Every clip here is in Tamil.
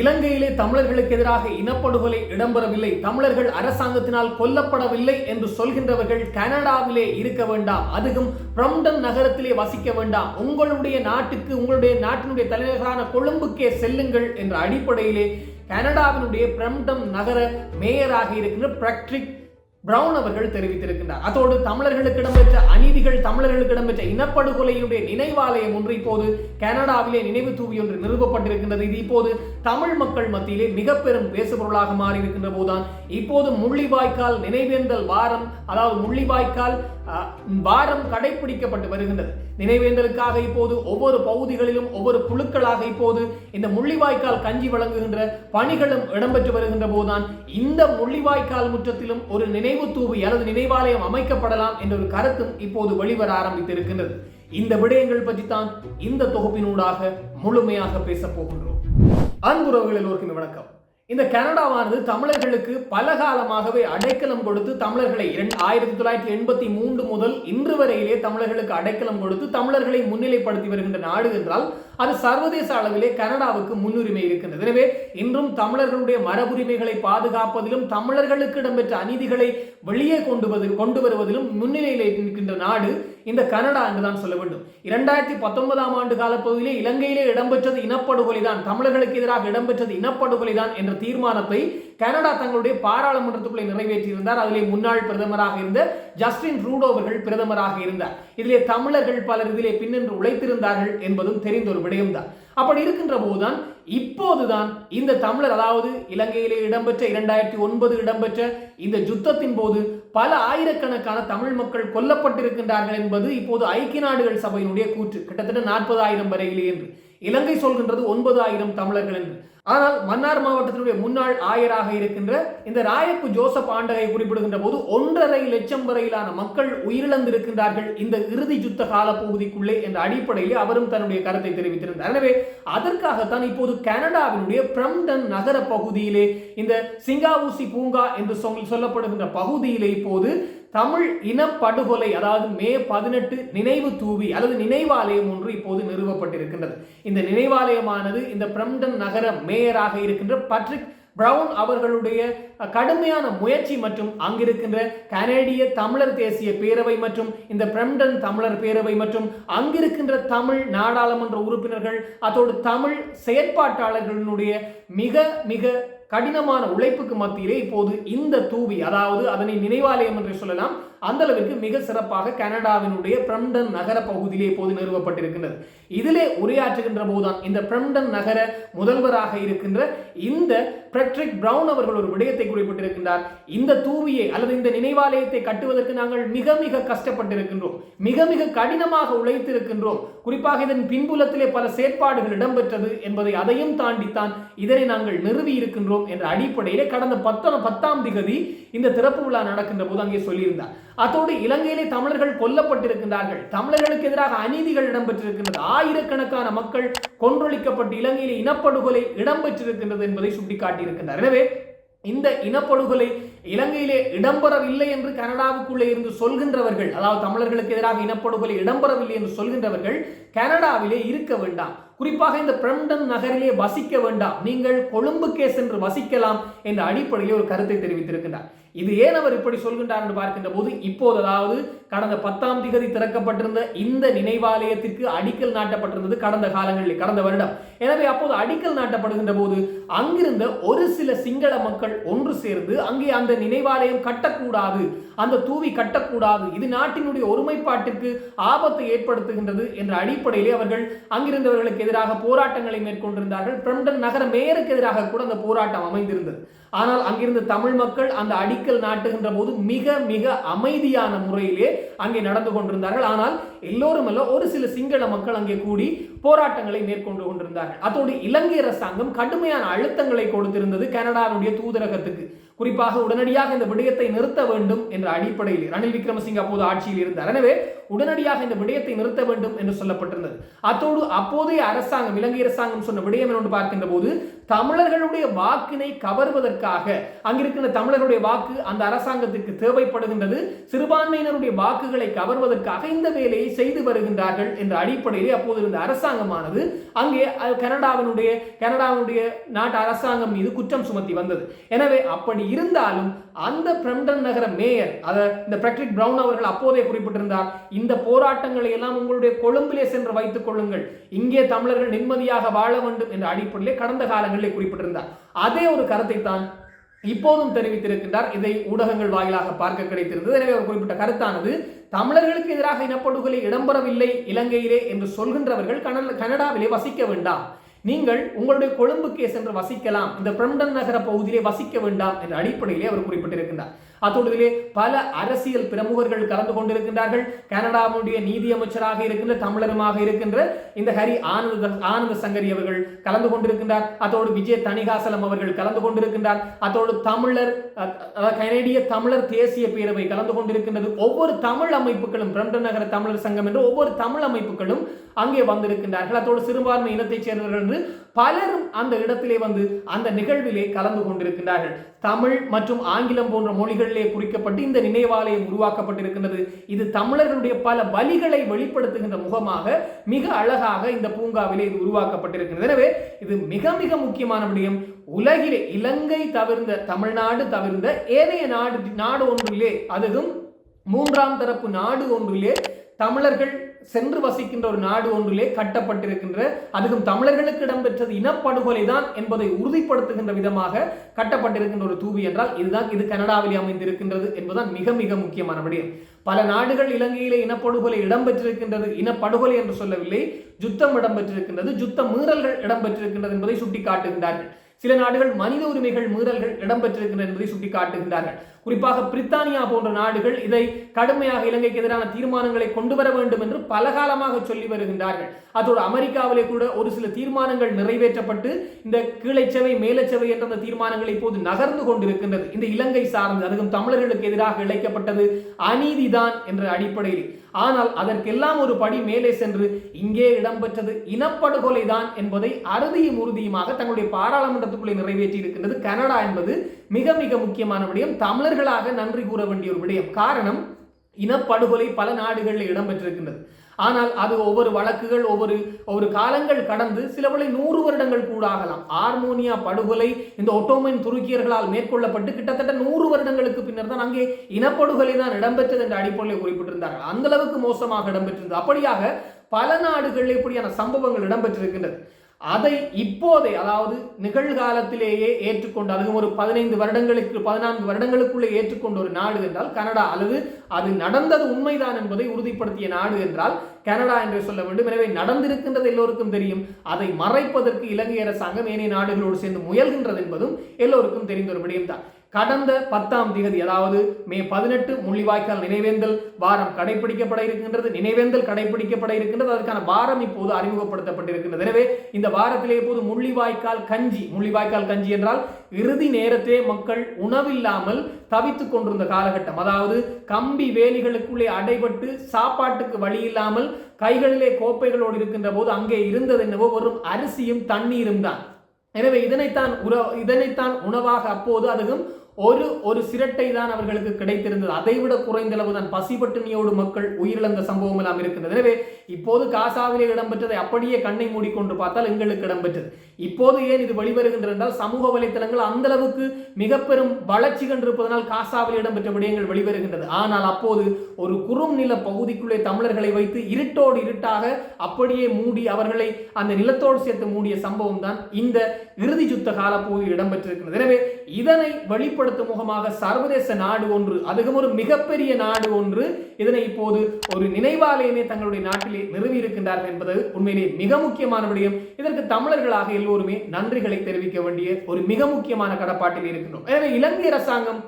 இலங்கையிலே தமிழர்களுக்கு எதிராக இனப்படுகொலை இடம்பெறவில்லை. தமிழர்கள் அரசாங்கத்தினால் கொல்லப்படவில்லை என்று சொல்கின்றவர்கள் கனடாவிலே இருக்க வேண்டாம். அதுவும் பிரம்டன் நகரத்திலே வசிக்க வேண்டாம். உங்களுடைய நாட்டுக்கு உங்களுடைய நாட்டினுடைய தலைநகரான கொழும்புக்கே செல்லுங்கள் என்ற அடிப்படையிலே கனடாவினுடைய பிரம்டம் நகர மேயராக இருக்கின்ற பிரக்ட்ரிக் பிரவுன் அவர்கள் தெரிவித்திருக்கின்றார். அதோடு தமிழர்களுக்கு இடம்பெற்ற அநீதிகள் தமிழர்களுக்கு இடம்பெற்ற இனப்படுகொலையுடைய நினைவாலயம் ஒன்று இப்போது கனடாவிலே நினைவு தூவி ஒன்று நிறுவப்பட்டிருக்கின்றது. இது இப்போது தமிழ் மக்கள் மத்தியிலே மிக பெரும் பேசுபொருளாக மாறி இருக்கின்ற போதுதான். இப்போது முள்ளிவாய்க்கால் நினைவேந்தல் வாரம் அதாவது முள்ளிவாய்க்கால் வாரம் கடைபிடிக்கப்பட்டு வருகின்றது. நினைவேந்தலுக்காக இப்போது ஒவ்வொரு பகுதிகளிலும் ஒவ்வொரு குழுக்களாக இப்போது இந்த முள்ளிவாய்க்கால் கஞ்சி வழங்குகின்ற பணிகளும் இடம்பெற்று வருகின்ற போதுதான் இந்த முள்ளிவாய்க்கால் முற்றத்திலும் ஒரு நினைவு தூவி அல்லது நினைவாலயம் அமைக்கப்படலாம் என்ற ஒரு கருத்தும் இப்போது வெளிவர ஆரம்பித்திருக்கின்றது. இந்த விடயங்கள் பற்றி தான் இந்த தொகுப்பினூடாக முழுமையாக பேசப் போகின்றோம். அன்புறவுகள் எல்லோருக்கும் வணக்கம். இந்த கனடாவானது தமிழர்களுக்கு பல காலமாகவே அடைக்கலம் கொடுத்து தமிழர்களை இரண்டு- ஆயிரத்தி தொள்ளாயிரத்தி எண்பத்தி மூன்று முதல் இன்று வரையிலே தமிழர்களுக்கு அடைக்கலம் கொடுத்து தமிழர்களை முன்னிலைப்படுத்தி வருகின்ற நாடு என்றால் அது சர்வதேச அளவிலே கனடாவுக்கு முன்னுரிமை இருக்கின்றது. எனவே இன்றும் தமிழர்களுடைய மரபுரிமைகளை பாதுகாப்பதிலும் தமிழர்களுக்கு இடம்பெற்ற அநீதிகளை வெளியே கொண்டு கொண்டு வருவதிலும் முன்னிலையில் இருக்கின்ற நாடு இந்த கனடா என்றுதான் சொல்ல வேண்டும். இரண்டாயிரத்தி பத்தொன்பதாம் ஆண்டு காலப்பகுதியிலே இலங்கையிலே இடம்பெற்றது இனப்படுகொலை தான் தமிழர்களுக்கு எதிராக இடம்பெற்றது இனப்படுகொலை தான் என்ற தீர்மானத்தை கனடா தங்களுடைய பாராளுமன்றத்துக்குள்ளே நிறைவேற்றியிருந்தார். அதிலே முன்னாள் பிரதமராக இருந்த ஜஸ்டின் ரூடோவர்கள் அவர்கள் பிரதமராக இருந்தார். இதிலே தமிழர்கள் பலர் இதிலே பின்னின்று உழைத்திருந்தார்கள் என்பதும் தெரிந்த ஒரு விடயம்தான். அப்படி இருக்கின்ற போதுதான் இப்போதுதான் இந்த தமிழர் அதாவது இலங்கையிலே இடம்பெற்ற இரண்டாயிரத்தி ஒன்பது இடம்பெற்ற இந்த யுத்தத்தின் போது பல ஆயிரக்கணக்கான தமிழ் மக்கள் கொல்லப்பட்டிருக்கின்றார்கள் என்பது இப்போது ஐக்கிய நாடுகள் சபையினுடைய கூற்று. கிட்டத்தட்ட நாற்பதாயிரம் வரையிலே என்று. இலங்கை சொல்கின்றது ஒன்பதாயிரம் தமிழர்கள் என்று. ஆனால் மன்னார் மாவட்டத்தினுடைய முன்னாள் ஆயராக இருக்கின்ற இந்த ராயப்பு ஜோசப் ஆண்டகை குறிப்பிடுகின்ற போது ஒன்றரை லட்சம் வரையிலான மக்கள் உயிரிழந்திருக்கின்றார்கள் இந்த இறுதி யுத்த கால பகுதிக்குள்ளே என்ற அடிப்படையில் அவரும் தன்னுடைய கருத்தை தெரிவித்திருந்தார். எனவே அதற்காகத்தான் இப்போது கனடாவினுடைய பிரம்டன் நகர பகுதியிலே இந்த சிங்காவூசி பூங்கா என்று சொல்லப்படுகின்ற பகுதியிலே இப்போது தமிழ் இனப்படுகொலை அதாவது மே பதினெட்டு நினைவு தூவி அல்லது நினைவாலயம் ஒன்று இப்போது நிறுவப்பட்டிருக்கின்றது. இந்த நினைவாலயமானது இந்த பிரம்டன் நகர மேயராக இருக்கின்ற பட்ரிக் பிரவுன் அவர்களுடைய கடுமையான முயற்சி மற்றும் அங்கிருக்கின்ற கனேடிய தமிழர் தேசிய பேரவை மற்றும் இந்த பிரம்டன் தமிழர் பேரவை மற்றும் அங்கிருக்கின்ற தமிழ் நாடாளுமன்ற உறுப்பினர்கள் அதோடு தமிழ் செயற்பாட்டாளர்களினுடைய மிக மிக கடினமான உழைப்புக்கு மத்தியிலே இப்போது இந்த தூவி அதாவது அதனை நினைவாலயம் என்று சொல்லலாம் அந்த அளவிற்கு மிக சிறப்பாக கனடாவினுடைய பிரம்டன் நகர பகுதியிலே இப்போது நிறுவப்பட்டிருக்கின்றது. இதிலே உரையாற்றுகின்ற போதுதான் இந்த பிரம்டன் நகர முதல்வராக இருக்கின்ற இந்த பிரட்ரிக் பிரவுன் அவர்கள் ஒரு விடயத்தை குறிப்பிட்டிருக்கின்றார். இந்த தூவியை அல்லது இந்த நினைவாலயத்தை கட்டுவதற்கு நாங்கள் மிக மிக கஷ்டப்பட்டிருக்கின்றோம். மிக மிக கடினமாக உழைத்திருக்கின்றோம். குறிப்பாக இதன் பின்புலத்திலே பல செயற்பாடுகள் இடம்பெற்றது என்பதை அதையும் தாண்டித்தான் இதனை நாங்கள் நிறுவி இருக்கின்றோம் என்ற அடிப்படையிலே கடந்த பத்தன பத்தாம் திகதி இந்த திறப்பு விழா நடக்கின்ற போது அங்கே சொல்லியிருந்தார். அத்தோடு இலங்கையிலே தமிழர்கள் கொல்லப்பட்டிருக்கின்றார்கள். தமிழர்களுக்கு எதிராக அநீதிகள் இடம்பெற்றிருக்கின்றது. ஆயிரக்கணக்கான மக்கள் கொன்றொழிக்கப்பட்டு இலங்கையில் இனப்படுகொலை இடம்பெற்றிருக்கின்றது என்பதை சுட்டிக்காட்டியிருக்கின்றார். எனவே இந்த இனப்படுகொலை இலங்கையிலே இடம்பெறவில்லை என்று கனடாவுக்குள்ளே இருந்து சொல்கின்றவர்கள் அதாவது தமிழர்களுக்கு எதிராக இனப்படுகொலை இடம்பெறவில்லை என்று சொல்கின்றவர்கள் கனடாவிலே இருக்க வேண்டாம். குறிப்பாக இந்த பிரம்டன் நகரிலே வசிக்க வேண்டாம். நீங்கள் கொழும்புக்கே சென்று வசிக்கலாம் என்ற அடிப்படையில் ஒரு கருத்தை தெரிவித்திருக்கின்றார். இது ஏன் அவர் இப்படி சொல்கின்றார் என்று பார்க்கின்ற போது இப்போது அதாவது கடந்த பத்தாம் திகதி திறக்கப்பட்டிருந்த இந்த நினைவாலயத்திற்கு அடிக்கல் நாட்டப்பட்டிருந்தது கடந்த காலங்களில் கடந்த வருடம். எனவே அப்போது அடிக்கல் நாட்டப்படுகின்ற போது அங்கிருந்த ஒரு சில சிங்கள மக்கள் ஒன்று சேர்ந்து அங்கே அந்த நினைவாலயம் கட்டக்கூடாது அந்த தூவி கட்டக்கூடாது. இது நாட்டினுடைய ஒருமைப்பாட்டுக்கு ஆபத்தை ஏற்படுத்துகின்றது என்ற அடிப்படையிலே அவர்கள் அங்கிருந்தவர்களுக்கு எதிராக போராட்டங்களை மேற்கொண்டிருந்தார்கள். பிரம்டன் நகர மேயருக்கு எதிராக கூட அந்த போராட்டம் அமைந்திருந்தது. ஆனால் அங்கிருந்த தமிழ் மக்கள் அந்த அடிக்கல் நாட்டுகின்ற போது மிக மிக அமைதியான முறையிலே அங்கே நடந்து கொண்டிருந்தார்கள். ஆனால் எல்லோரும் அல்ல ஒரு சில சிங்கள மக்கள் அங்கே கூடி போராட்டங்களை மேற்கொண்டு கொண்டிருந்தார்கள். அதோடு இலங்கை அரசாங்கம் கடுமையான அழுத்தங்களை கொடுத்திருந்தது கனடாவுடைய தூதரகத்துக்கு. குறிப்பாக உடனடியாக இந்த விடயத்தை நிறுத்த வேண்டும் என்ற அடிப்படையில் ரணில் விக்ரமசிங்க அப்போது ஆட்சியில் இருந்தார். எனவே உடனடியாக இந்த விடயத்தை நிறுத்த வேண்டும் என்று சொல்லப்பட்டிருந்தது. அத்தோடு அப்போதைய அரசாங்கம் இலங்கை அரசாங்கம் சொன்ன விடயம் என்று பார்க்கின்ற போது தமிழர்களுடைய வாக்கினை கவர்வதற்காக அங்கிருக்கின்ற தமிழர்களுடைய வாக்கு அந்த அரசாங்கத்திற்கு தேவைப்படுகின்றது. சிறுபான்மையினருடைய வாக்குகளை கவர்வதற்காக இந்த வேலையை செய்து வருகின்றார்கள் என்ற அடிப்படையிலே அப்போது இருந்த அரசாங்கமானது அங்கே கனடாவினுடைய கனடாவினுடைய நாட்டு அரசாங்கம் மீது குற்றம் சுமத்தி வந்தது. எனவே அப்படி இருந்தாலும் அந்த பிரம்டன் நகர மேயர் அதை இந்த பிரக்ரிக் பிரவுன் அவர்கள் அப்போதே குறிப்பிட்டிருந்தார் இந்த போராட்டங்களை எல்லாம் உங்களுடைய கொழும்பிலே சென்று வைத்துக் கொள்ளுங்கள். இங்கே தமிழர்கள் நிம்மதியாக வாழ வேண்டும் என்ற அடிப்படையிலே கடந்த காலங்களிலே குறிப்பிட்டிருந்தார். அதே ஒரு கருத்தை தான் இப்போதும் தெரிவித்திருக்கின்றார். இதை ஊடகங்கள் வாயிலாக பார்க்க கிடைத்திருந்தது. எனவே அவர் குறிப்பிட்ட கருத்தானது தமிழர்களுக்கு எதிராக இனப்படுகொலை இடம்பெறவில்லை இலங்கையிலே என்று சொல்கின்றவர்கள் கனட- கனடாவிலே வசிக்க வேண்டாம். நீங்கள் உங்களுடைய கொழும்புக்கே சென்று வசிக்கலாம். இந்த பிரம்டன் நகர பகுதியிலே வசிக்க வேண்டாம் என்ற அடிப்படையிலே அவர் குறிப்பிட்டிருக்கின்றார். அத்தோடு இதிலே பல அரசியல் பிரமுகர்கள் கலந்து கொண்டிருக்கின்றார்கள். கனடாவுடைய நீதி அமைச்சராக இருக்கின்ற தமிழருமாக இருக்கின்ற இந்த ஹரி ஆனந்த ஆனந்த சங்கரி அவர்கள் கலந்து கொண்டிருக்கின்றார். அத்தோடு விஜய் தணிகாசலம் அவர்கள் கலந்து கொண்டிருக்கின்றார். அத்தோடு தமிழர் அ- கனேடிய தமிழர் தேசிய பேரவை கலந்து கொண்டிருக்கின்றது. ஒவ்வொரு தமிழ் அமைப்புகளும் பிரம்டன் நகர தமிழர் சங்கம் என்று ஒவ்வொரு தமிழ் அமைப்புகளும் அங்கே வந்திருக்கின்றார்கள். அதோடு சிறுபான்மை இனத்தைச் சேர்ந்தவர்கள் என்று பலரும் அந்த இடத்திலே வந்து அந்த நிகழ்விலே கலந்து கொண்டிருக்கின்றார்கள். தமிழ் மற்றும் ஆங்கிலம் போன்ற மொழிகளிலே குறிக்கப்பட்டு இந்த நினைவாலயம் உருவாக்கப்பட்டிருக்கின்றது. இது தமிழர்களுடைய பல வழிகளை வெளிப்படுத்துகின்ற முகமாக மிக அழகாக இந்த பூங்காவிலே இது உருவாக்கப்பட்டிருக்கிறது எனவே இது மிக மிக முக்கியமான விடயம். உலகிலே இலங்கை தவிர்ந்த தமிழ்நாடு தவிர்ந்த ஏனைய நாடு நாடு ஒன்றிலே அதுவும் மூன்றாம் தரப்பு நாடு ஒன்றிலே தமிழர்கள் சென்று வசிக்கின்ற ஒரு நாடு ஒன்றிலே கட்டப்பட்டிருக்கின்ற அதுவும் தமிழர்களுக்கு இடம்பெற்றது இனப்படுகொலை தான் என்பதை உறுதிப்படுத்துகின்ற விதமாக கட்டப்பட்டிருக்கின்ற ஒரு தூவி என்றால் இதுதான் இது கனடாவில் அமைந்திருக்கின்றது என்பதுதான் மிக மிக முக்கியமான விடயம். பல நாடுகள் இலங்கையிலே இனப்படுகொலை இடம்பெற்றிருக்கின்றது இனப்படுகொலை என்று சொல்லவில்லை யுத்தம் இடம்பெற்றிருக்கின்றது யுத்த மீறல்கள் இடம்பெற்றிருக்கின்றது என்பதை சுட்டிக்காட்டுகின்றார்கள். சில நாடுகள் மனித உரிமைகள் மீறல்கள் இடம்பெற்றிருக்கின்றன என்பதை சுட்டிக்காட்டுகின்றார்கள். குறிப்பாக பிரித்தானியா போன்ற நாடுகள் இதை கடுமையாக இலங்கைக்கு எதிரான தீர்மானங்களை கொண்டு வர வேண்டும் என்று பல காலமாக சொல்லி வருகின்றார்கள். அதோடு அமெரிக்காவிலே கூட ஒரு சில தீர்மானங்கள் நிறைவேற்றப்பட்டு இந்த கீழைச்சவை மேலச்சவை என்ற அந்த தீர்மானங்கள் இப்போது நகர்ந்து கொண்டிருக்கின்றது. இந்த இலங்கை சார்ந்து அதுவும் தமிழர்களுக்கு எதிராக இழைக்கப்பட்டது அநீதிதான் என்ற அடிப்படையில். ஆனால் அதற்கெல்லாம் ஒரு படி மேலே சென்று இங்கே இடம்பெற்றது இனப்படுகொலை தான் என்பதை அறுதியும் உறுதியுமாக தங்களுடைய பாராளுமன்றத்துக்குள்ளே நிறைவேற்றி இருக்கின்றது கனடா என்பது மிக மிக முக்கியமான விடயம். தமிழர்களாக நன்றி கூற வேண்டிய ஒரு விடயம். காரணம் இனப்படுகொலை பல நாடுகளில் இடம்பெற்றிருக்கின்றது. ஆனால் அது ஒவ்வொரு வழக்குகள் ஒவ்வொரு ஒவ்வொரு காலங்கள் கடந்து சிலவளை நூறு வருடங்கள் கூட ஆகலாம் ஆர்மோனியா படுகொலை இந்த ஒட்டோமன் துருக்கியர்களால் மேற்கொள்ளப்பட்டு கிட்டத்தட்ட நூறு வருடங்களுக்கு பின்னர் தான் அங்கே இனப்படுகொலை தான் இடம்பெற்றது என்ற அடிப்படையில் குறிப்பிட்டிருந்தார்கள். அந்த அளவுக்கு மோசமாக இடம்பெற்றிருந்தது. அப்படியாக பல நாடுகளில் இப்படியான சம்பவங்கள் இடம்பெற்றிருக்கின்றது. அதை இப்போதே அதாவது நிகழ்காலத்திலேயே ஏற்றுக்கொண்டு அதுவும் ஒரு பதினைந்து வருடங்களுக்கு பதினான்கு வருடங்களுக்குள்ளே ஏற்றுக்கொண்ட ஒரு நாடு என்றால் கனடா. அல்லது அது நடந்தது உண்மைதான் என்பதை உறுதிப்படுத்திய நாடு என்றால் கனடா என்று சொல்ல வேண்டும். எனவே நடந்திருக்கின்றது எல்லோருக்கும் தெரியும். அதை மறைப்பதற்கு இலங்கை அரசாங்கம் ஏனைய நாடுகளோடு சேர்ந்து முயல்கின்றது என்பதும் எல்லோருக்கும் தெரிந்த ஒரு விடயம்தான். கடந்த பத்தாம் திகதி அதாவது மே பதினெட்டு முள்ளிவாய்க்கால் நினைவேந்தல் வாரம் கடைபிடிக்கப்பட இருக்கின்றது நினைவேந்தல் கடைபிடிக்கப்பட இருக்கின்றது. அதற்கான வாரம் இப்போது அறிமுகப்படுத்தப்பட்டிருக்கின்றது. எனவே இந்த வாரத்திலே இப்போது முள்ளிவாய்க்கால் கஞ்சி முள்ளிவாய்க்கால் கஞ்சி என்றால் இறுதி நேரத்திலே மக்கள் உணவில்லாமல் தவித்துக் கொண்டிருந்த காலகட்டம். அதாவது கம்பி வேலிகளுக்குள்ளே அடைபட்டு சாப்பாட்டுக்கு வழி இல்லாமல் கைகளிலே கோப்பைகளோடு இருக்கின்ற போது அங்கே இருந்தது என்னவோ வெறும் அரிசியும் தண்ணீரும் தான். எனவே இதனைத்தான் உற இதனைத்தான் உணவாக அப்போது அதுவும் ஒரு ஒரு சிரட்டை தான் அவர்களுக்கு கிடைத்திருந்தது. அதைவிட குறைந்த அளவு தான் பசிபட்டினியோடு மக்கள் உயிரிழந்த சம்பவம் எல்லாம் இருக்கின்றது. எனவே இப்போது காசாவிலே இடம்பெற்றதை அப்படியே கண்ணை மூடிக்கொண்டு பார்த்தால் எங்களுக்கு இடம்பெற்றது. இப்போது ஏன் இது வெளிவருகின்றது என்றால் சமூக வலைத்தளங்கள் அந்த அளவுக்கு மிக பெரும் வளர்ச்சி கண்டிருப்பதனால் காசாவில் இடம்பெற்ற விடயங்கள் வெளிவருகின்றது. ஆனால் அப்போது ஒரு குறும் நில பகுதிக்குள்ளே தமிழர்களை வைத்து இருட்டோடு இருட்டாக அப்படியே மூடி அவர்களை அந்த நிலத்தோடு சேர்த்து மூடிய சம்பவம் தான் இந்த இறுதி சுத்த காலப்போது இடம்பெற்றிருக்கிறது. எனவே இதனை வெளிப்படுத்தும் முகமாக சர்வதேச நாடு ஒன்று அதுவும் ஒரு மிகப்பெரிய நாடு ஒன்று இதனை இப்போது ஒரு நினைவாலயமே தங்களுடைய நாட்டிலே நிறுவி இருக்கின்றார்கள் என்பது உண்மையிலே மிக முக்கியமான விடயம். இதற்கு தமிழர்களாக எல்லோருமே நன்றிகளை தெரிவிக்க வேண்டிய ஒரு மிக முக்கியமான கடப்பாட்டில் இருக்கின்றோம். எனவே இலங்கை அரசாங்கம்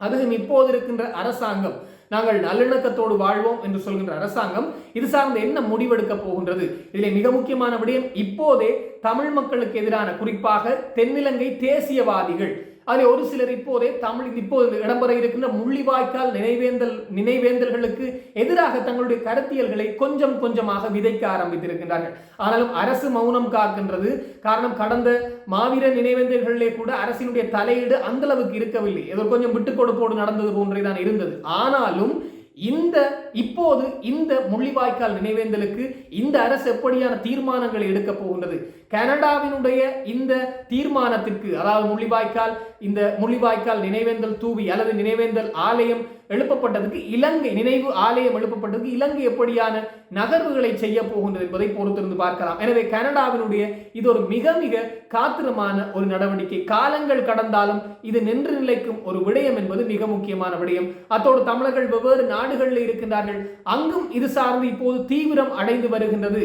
அதுவும் இப்போது இருக்கின்ற அரசாங்கம் நாங்கள் நல்லிணக்கத்தோடு வாழ்வோம் என்று சொல்கின்ற அரசாங்கம் இது சார்ந்த என்ன முடிவெடுக்க போகின்றது? இதில் மிக முக்கியமான விடயம் இப்போதே தமிழ் மக்களுக்கு எதிரான குறிப்பாக தென்னிலங்கை தேசியவாதிகள் அதில் ஒரு சிலர் இப்போதே தமிழ் இப்போது இடம்பெற இருக்கின்ற முள்ளிவாய்க்கால் நினைவேந்தல் நினைவேந்தல்களுக்கு எதிராக தங்களுடைய கருத்தியல்களை கொஞ்சம் கொஞ்சமாக விதைக்க ஆரம்பித்திருக்கின்றார்கள். ஆனாலும் அரசு மௌனம் காக்கின்றது. காரணம் கடந்த மாவீர நினைவேந்தல்களிலே கூட அரசினுடைய தலையீடு அந்த அளவுக்கு இருக்கவில்லை. ஏதோ கொஞ்சம் விட்டுக் கொடுப்போடு நடந்தது போன்றே தான் இருந்தது. ஆனாலும் இந்த இப்போது இந்த முள்ளிவாய்க்கால் நினைவேந்தலுக்கு இந்த அரசு எப்படியான தீர்மானங்களை எடுக்க போகின்றது? கனடாவினுடைய இந்த தீர்மானத்திற்கு அதாவது முள்ளிவாய்க்கால் இந்த முள்ளிவாய்க்கால் நினைவேந்தல் தூவி அல்லது நினைவேந்தல் ஆலயம் எழுப்பப்பட்டதுக்கு இலங்கை நினைவு ஆலயம் எழுப்பப்பட்டதுக்கு இலங்கை எப்படியான நகர்வுகளை செய்ய போகின்றது என்பதை பொறுத்திருந்து பார்க்கலாம். எனவே கனடாவினுடைய இது ஒரு மிக மிக காத்திரமான ஒரு நடவடிக்கை. காலங்கள் கடந்தாலும் இது நின்று நிலைக்கும் ஒரு விடயம் என்பது மிக முக்கியமான விடயம். அத்தோடு தமிழர்கள் வெவ்வேறு நாடுகளில் இருக்கின்றார்கள். அங்கும் இது சார்ந்து இப்போது தீவிரம் அடைந்து வருகின்றது.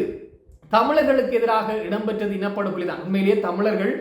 தமிழர்களுக்கு எதிராக இடம்பெற்றது இனப்படுகொலைதான் உண்மையிலேயே தமிழர்கள்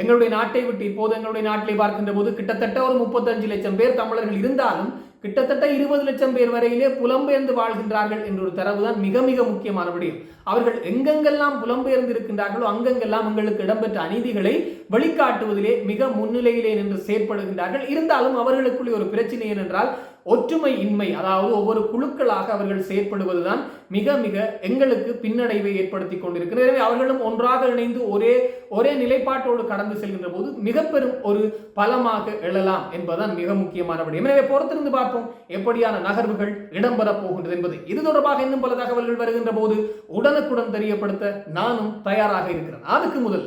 எங்களுடைய நாட்டை விட்டு இப்போது எங்களுடைய நாட்டிலே பார்க்கின்ற போது கிட்டத்தட்ட ஒரு முப்பத்தஞ்சு லட்சம் பேர் தமிழர்கள் இருந்தாலும் கிட்டத்தட்ட இருபது லட்சம் பேர் வரையிலே புலம்பெயர்ந்து வாழ்கின்றார்கள் என்ற ஒரு தரவு தான் மிக மிக முக்கியமான விடயம். அவர்கள் எங்கெங்கெல்லாம் புலம்பெயர்ந்து இருக்கின்றார்களோ அங்கெங்கெல்லாம் எங்களுக்கு இடம்பெற்ற அநீதிகளை வெளிக்காட்டுவதிலே மிக முன்னிலையிலே நின்று செயற்படுகின்றார்கள். இருந்தாலும் அவர்களுக்குள்ளே ஒரு பிரச்சனை ஏனென்றால் ஒற்றுமை இன்மை அதாவது ஒவ்வொரு குழுக்களாக அவர்கள் செயற்படுவதுதான் மிக மிக எங்களுக்கு பின்னடைவை ஏற்படுத்தி கொண்டிருக்கிறது. எனவே அவர்களும் ஒன்றாக இணைந்து ஒரே ஒரே நிலைப்பாட்டோடு கடந்து செல்கின்ற போது மிக பெரும் ஒரு பலமாக எழலாம் என்பதுதான் மிக முக்கியமான விடயம். எனவே பொறுத்திருந்து பார்ப்போம் எப்படியான நகர்வுகள் இடம்பெறப் போகின்றது என்பது. இது தொடர்பாக இன்னும் பல தகவல்கள் வருகின்ற போது உடனுக்குடன் தெரியப்படுத்த நானும் தயாராக இருக்கிறேன். அதுக்கு முதல்